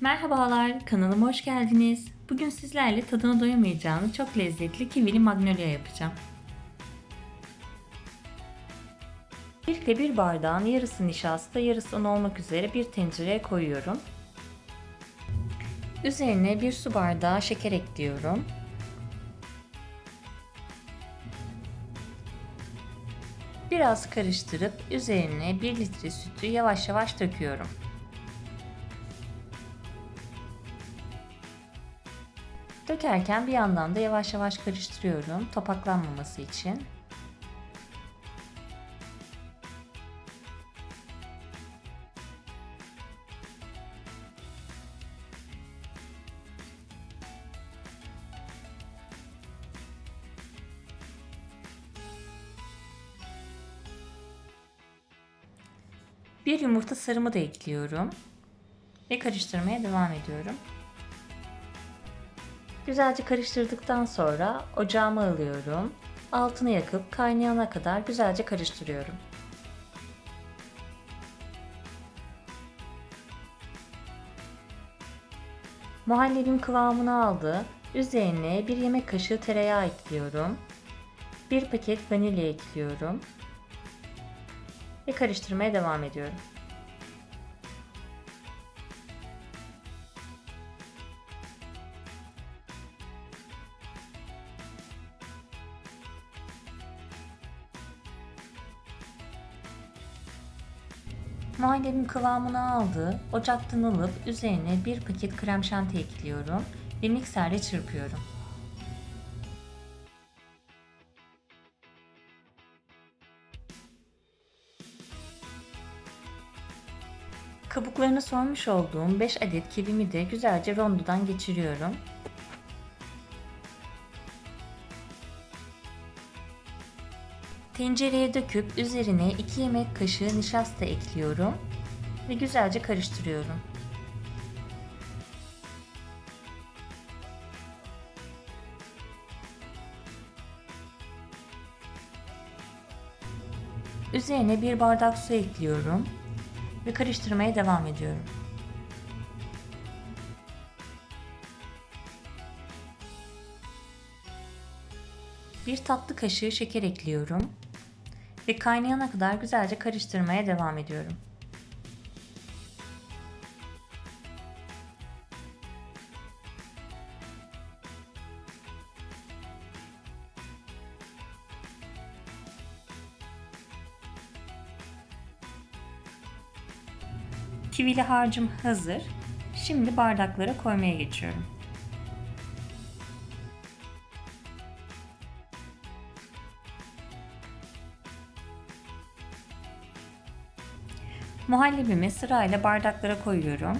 Merhabalar, kanalıma hoş geldiniz. Bugün sizlerle tadına doyamayacağınız çok lezzetli kivili magnolia yapacağım. Öncelikle bir bardağın yarısı nişasta, yarısı un olmak üzere bir tencereye koyuyorum. Üzerine bir su bardağı şeker ekliyorum. Biraz karıştırıp üzerine 1 litre sütü yavaş yavaş döküyorum. Dökerken bir yandan da yavaş yavaş karıştırıyorum topaklanmaması için. Bir yumurta sarımı da ekliyorum ve karıştırmaya devam ediyorum. Güzelce karıştırdıktan sonra ocağıma alıyorum. Altını yakıp kaynayana kadar güzelce karıştırıyorum. Muhallebim kıvamını aldı. Üzerine bir yemek kaşığı tereyağı ekliyorum. Bir paket vanilya ekliyorum. Ve karıştırmaya devam ediyorum. Muhallebim kıvamını aldı. Ocaktan alıp üzerine bir paket krem şanti ekliyorum ve mikserle çırpıyorum. Kabuklarını soymuş olduğum 5 adet kivimi de güzelce rondodan geçiriyorum. Tencereye döküp üzerine 2 yemek kaşığı nişasta ekliyorum ve güzelce karıştırıyorum. Üzerine bir bardak su ekliyorum ve karıştırmaya devam ediyorum. Bir tatlı kaşığı şeker ekliyorum ve kaynayana kadar güzelce karıştırmaya devam ediyorum. Kivili harcım hazır. Şimdi bardaklara koymaya geçiyorum. Muhallebimi sırayla bardaklara koyuyorum.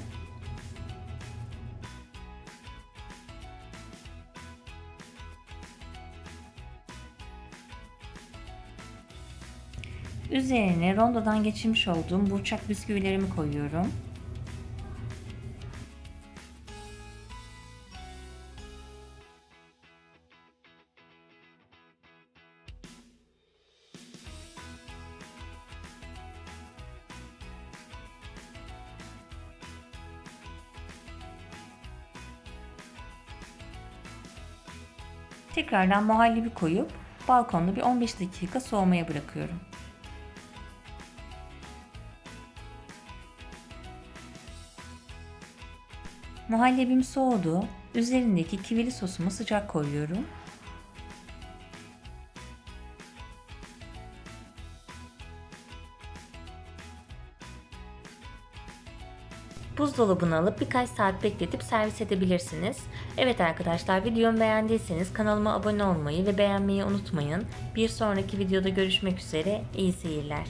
Üzerine rondodan geçirmiş olduğum burçak bisküvilerimi koyuyorum. Tekrardan muhallebi koyup balkonda bir 15 dakika soğumaya bırakıyorum. Muhallebim soğudu. Üzerindeki kivili sosumu sıcak koyuyorum. Buzdolabına alıp birkaç saat bekletip servis edebilirsiniz. Evet arkadaşlar videomu beğendiyseniz kanalıma abone olmayı ve beğenmeyi unutmayın. Bir sonraki videoda görüşmek üzere. İyi seyirler.